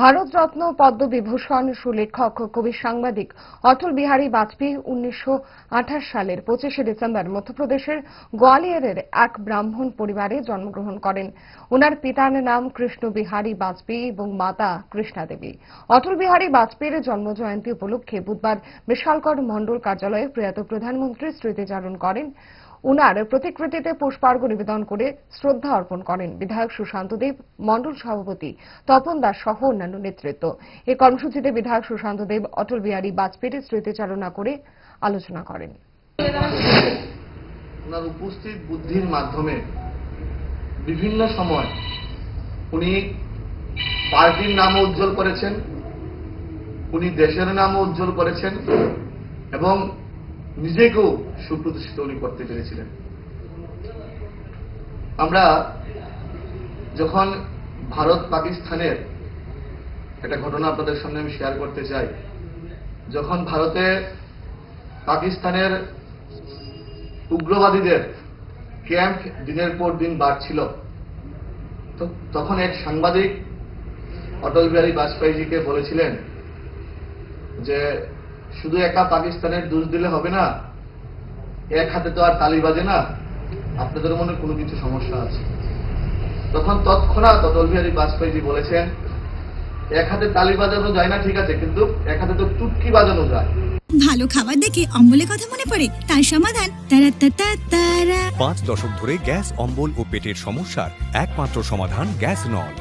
ভারতরত্ন পদ্মবিভূষণ সুলেখক কবি সাংবাদিক অটল বিহারী বাজপেয়ী উনিশশো আঠাশ সালের পঁচিশে ডিসেম্বর মধ্যপ্রদেশের গোয়ালিয়রের এক ব্রাহ্মণ পরিবারে জন্মগ্রহণ করেন। ওনার পিতার নাম কৃষ্ণ বিহারী বাজপেয়ী এবং মাতা কৃষ্ণা দেবী। অটল বিহারী বাজপেয়ীর জন্মজয়ন্তী উপলক্ষে বুধবার বিশালগড় মণ্ডল কার্যালয়ে প্রয়াত প্রধানমন্ত্রী স্মৃতিচারণ করেন। উনার প্রতিকৃতিতে পুষ্পার্ঘ নিবেদন করে শ্রদ্ধা অর্পণ করেন বিধায়ক সুশান্ত দেব, মণ্ডল সভাপতি তপন দাস সহ অন্যান্য নেতৃত্ব। এই কর্মসূচিতে বিধায়ক সুশান্ত দেব, অটল বিহারী বাজপেয়ীর স্মৃতিচারণা করে আলোচনা করেন। উপস্থিত বুদ্ধির মাধ্যমে বিভিন্ন সময় উনি পার্টির নামও উজ্জ্বল করেছেন, উনি দেশের নামও উজ্জ্বল করেছেন এবং নিজেকেও সুপ্রতিষ্ঠিত উনি করতে পেরেছিলেন। আমরা যখন ভারত পাকিস্তানের একটা ঘটনা আপনাদের সামনে আমি শেয়ার করতে চাই, যখন ভারতে পাকিস্তানের উগ্রবাদীদের ক্যাম্প দিনের পর দিন বাড়ছিল তখন এক সাংবাদিক অটল বিহারী বাজপেয়ীজিকে বলেছিলেন যে শুধু একা পাকিস্তানের দোষ দিলে হবে না এক হাতে তো আর তালি বাজে না। আপনাদের মনে কোনো কিছু সমস্যা আছে? তখন তৎক্ষণাৎ অটল বিহারী বাজপেয়ীজি বলেছেন এক হাতে তালি বাজানো যায় না ঠিক আছে কিন্তু এক হাতে তো চুটকি বাজানো যায়। ভালো খাবার দেখে অম্বলের কথা মনে পড়ে তার সমাধান তারা তারা তারা পাঁচ দশক ধরে গ্যাস অম্বল ও পেটের সমস্যার একমাত্র সমাধান গ্যাস নল।